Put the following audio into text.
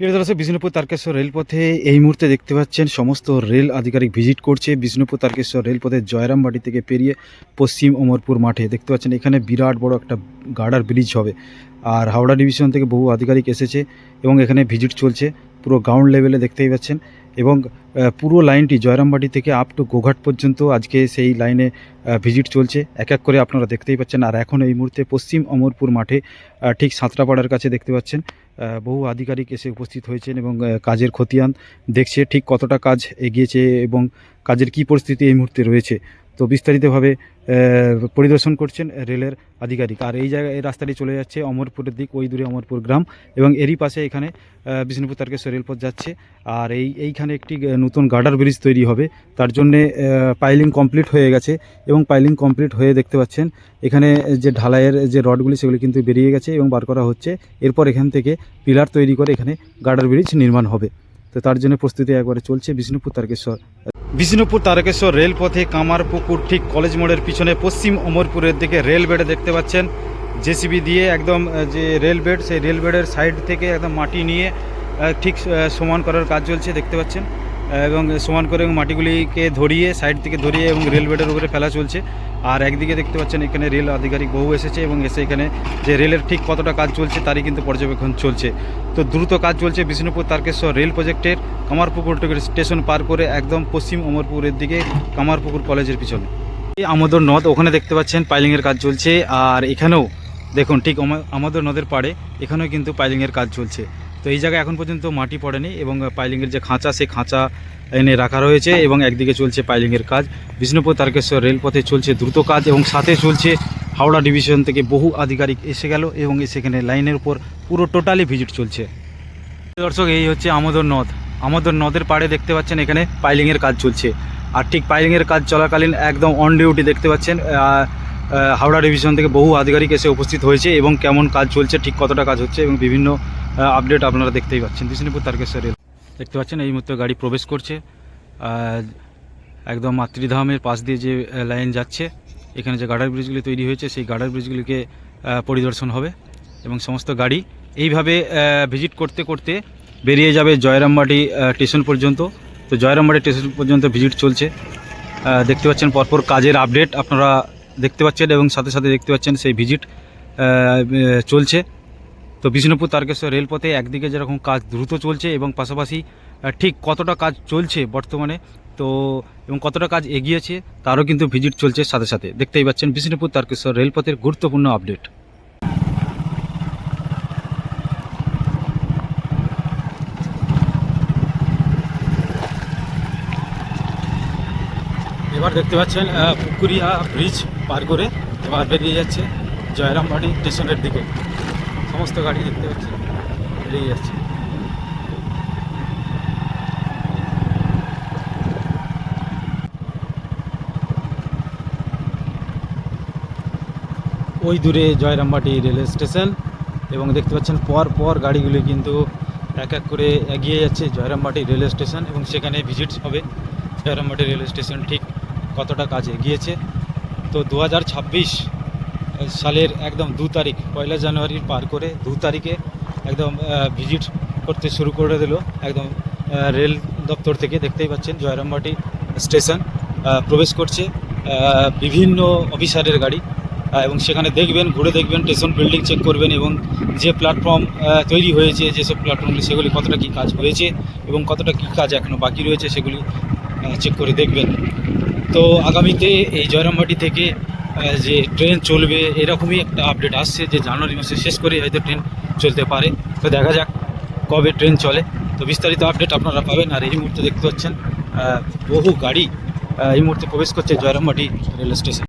প্রিয় দর্শক, বিষ্ণুপুর তারকেশ্বর রেলপথে এই মুহূর্তে দেখতে পাচ্ছেন সমস্ত রেল আধিকারিক ভিজিট করছে বিষ্ণুপুর তারকেশ্বর রেলপথে জয়রামবাটি থেকে পেরিয়ে পশ্চিম অমরপুর মাঠে। দেখতে পাচ্ছেন, এখানে বিরাট বড় একটা গার্ডার ব্রিজ হবে। আর হাওড়া ডিভিশন থেকে বহু আধিকারিক এসেছে এবং এখানে ভিজিট চলছে। পুরো গ্রাউন্ড লেভেলে দেখতেই পাচ্ছেন। এবং পুরো লাইনটি জয়রামবাটি থেকে আপ টু গোঘাট পর্যন্ত আজকে সেই লাইনে ভিজিট চলছে। এক এক করে আপনারা দেখতেই পাচ্ছেন। আর এখন এই মুহূর্তে পশ্চিম অমরপুর মাঠে ঠিক সাঁতরাপাড়ার কাছে দেখতে পাচ্ছেন বহু আধিকারিক এসে উপস্থিত হয়েছেন এবং কাজের খতিয়ান দেখছে ঠিক কতটা কাজ এগিয়েছে এবং কাজের কি পরিস্থিতি এই মুহূর্তে রয়েছে। তো বিস্তারিতভাবে পরিদর্শন করছেন রেলের আধিকারিক। আর এই জায়গায়, এই রাস্তাটি চলে যাচ্ছে অমরপুরের দিক, ওই দূরে অমরপুর গ্রাম এবং এরই পাশে এখানে বিষ্ণুপুর তারকেশ্বর রেলপথ যাচ্ছে। আর এই, এইখানে একটি নতুন গার্ডার ব্রিজ তৈরি হবে। তার জন্যে পাইলিং কমপ্লিট হয়ে গেছে এবং পাইলিং কমপ্লিট হয়ে দেখতে পাচ্ছেন, এখানে যে ঢালাইয়ের যে রডগুলি, সেগুলি কিন্তু বেরিয়ে গেছে এবং বার করা হচ্ছে। এরপর এখান থেকে পিলার তৈরি করে এখানে গার্ডার ব্রিজ নির্মাণ হবে। তো তার জন্য প্রস্তুতি একবারে চলছে বিষ্ণুপুর তারকেশ্বর। বিষ্ণুপুর তারকেশ্বর রেলপথে কামারপুকুর ঠিক কলেজ মোড়ের পিছনে পশ্চিম অমরপুরের দিকে রেল বেডে দেখতে পাচ্ছেন। জেসিবি দিয়ে একদম যে রেল বেড, সেই রেল বেডের সাইড থেকে একদম মাটি নিয়ে ঠিক সমান করার কাজ চলছে, দেখতে পাচ্ছেন। এবং সমান করে এবং মাটিগুলিকে ধরিয়ে সাইড থেকে ধরিয়ে এবং রেল বেডের উপরে ফেলা চলছে। আর একদিকে দেখতে পাচ্ছেন এখানে রেল আধিকারিক বহু এসেছে এবং এসে এখানে যে রেলের ঠিক কতটা কাজ চলছে তারই কিন্তু পর্যবেক্ষণ চলছে। তো দ্রুত কাজ চলছে বিষ্ণুপুর তারকেশ্বর রেল প্রজেক্টের কামারপুকুর স্টেশন পার করে একদম পশ্চিম অমরপুরের দিকে কামারপুকুর কলেজের পিছনে। এই আমোদর নদ, ওখানে দেখতে পাচ্ছেন পাইলিংয়ের কাজ চলছে। আর এখানেও দেখুন ঠিক আমাদের নদের পাড়ে এখানেও কিন্তু পাইলিংয়ের কাজ চলছে। তো এই জায়গায় এখন পর্যন্ত মাটি পড়েনি এবং পাইলিংয়ের যে খাঁচা, সেই খাঁচা এনে রাখা রয়েছে এবং একদিকে চলছে পাইলিংয়ের কাজ। বিষ্ণুপুর তারকেশ্বর রেলপথে চলছে দ্রুত কাজ এবং সাথে চলছে হাওড়া ডিভিশন থেকে বহু আধিকারিক এসে গেল এবং সেখানে লাইনের উপর পুরো টোটালি ভিজিট চলছে। দর্শক, এই হচ্ছে আমোদর নদ। আমোদর নদের পাড়ে দেখতে পাচ্ছেন এখানে পাইলিংয়ের কাজ চলছে। আর ঠিক পাইলিংয়ের কাজ চলাকালীন একদম অন ডিউটি দেখতে পাচ্ছেন হাওড়া ডিভিশন থেকে বহু আধিকারিক এসে উপস্থিত হয়েছে এবং কেমন কাজ চলছে, ঠিক কতটা কাজ হচ্ছে এবং বিভিন্ন আপডেট আপনারা দেখতেই পাচ্ছেন। বিষ্ণুপুর তারকেশ্বর রেল দেখতে পাচ্ছেন, এই মুহূর্তে গাড়ি প্রবেশ করছে। একদম মাতৃধামের পাশ দিয়ে যে লাইন যাচ্ছে, এখানে যে গার্ডার ব্রিজগুলি তৈরি হয়েছে, সেই গার্ডার ব্রিজগুলিকে পরিদর্শন হবে এবং সমস্ত গাড়ি এইভাবে ভিজিট করতে করতে বেরিয়ে যাবে জয়রামবাটি স্টেশন পর্যন্ত। তো জয়রামবাটি স্টেশন পর্যন্ত ভিজিট চলছে। দেখতে পাচ্ছেন, পরপর কাজের আপডেট আপনারা দেখতে পাচ্ছেন এবং সাথে সাথে দেখতে পাচ্ছেন সেই ভিজিট চলছে। তো বিষ্ণুপুর তারকেশ্বর রেলপথে একদিকে যেরকম কাজ দ্রুত চলছে এবং পাশাপাশি ঠিক কতটা কাজ চলছে বর্তমানে, তো, এবং কতটা কাজ এগিয়েছে, তারও কিন্তু ভিজিট চলছে সাথে সাথে। দেখতেই পাচ্ছেন বিষ্ণুপুর তারকেশ্বর রেলপথের গুরুত্বপূর্ণ আপডেট। এবার দেখতে পাচ্ছেন পুকুরিয়া ব্রিজ পার করে এবার বেরিয়ে যাচ্ছে জয়রামবাড়ি স্টেশনের দিকে। সমস্ত গাড়ি দেখতে পাচ্ছি। বেরিয়ে যাচ্ছে। ওই দূরে জয়রামবাটি রেলওয়ে স্টেশন এবং দেখতে পাচ্ছেন পর পর গাড়িগুলি কিন্তু এক এক করে এগিয়ে যাচ্ছে জয়রামবাটি রেলওয়ে স্টেশন এবং সেখানে ভিজিট হবে জয়রামবাটি রেলওয়ে স্টেশন ঠিক কতটা কাজ এগিয়েছে। তো দু হাজার ছাব্বিশ সালের একদম দু তারিখ, পয়লা জানুয়ারির পার করে দু তারিখে একদম ভিজিট করতে শুরু করে দিল। একদম রেল দপ্তর থেকে দেখতেই পাচ্ছেন জয়রামবাটি স্টেশন প্রবেশ করছে বিভিন্ন অফিসারের গাড়ি। এবং সেখানে দেখবেন, ঘুরে দেখবেন স্টেশন বিল্ডিং চেক করবেন এবং যে প্ল্যাটফর্ম তৈরি হয়েছে, যেসব প্ল্যাটফর্মগুলি সেগুলি কতটা কী কাজ হয়েছে এবং কতটা কী কাজ এখনও বাকি রয়েছে, সেগুলি চেক করে দেখবেন। তো আগামীতে এই জয়রামবাটি থেকে যে ট্রেন চলবে, এরকমই একটা আপডেট আসছে যে জানুয়ারি মাসে শেষ করে হয়তো ট্রেন চলতে পারে। তো দেখা যাক কবে ট্রেন চলে। তো বিস্তারিত আপডেট আপনারা পাবেন আর এই মুহূর্তে দেখতে পাচ্ছেন বহু গাড়ি এই মুহূর্তে প্রবেশ করছে জয়রামবাটি রেল স্টেশন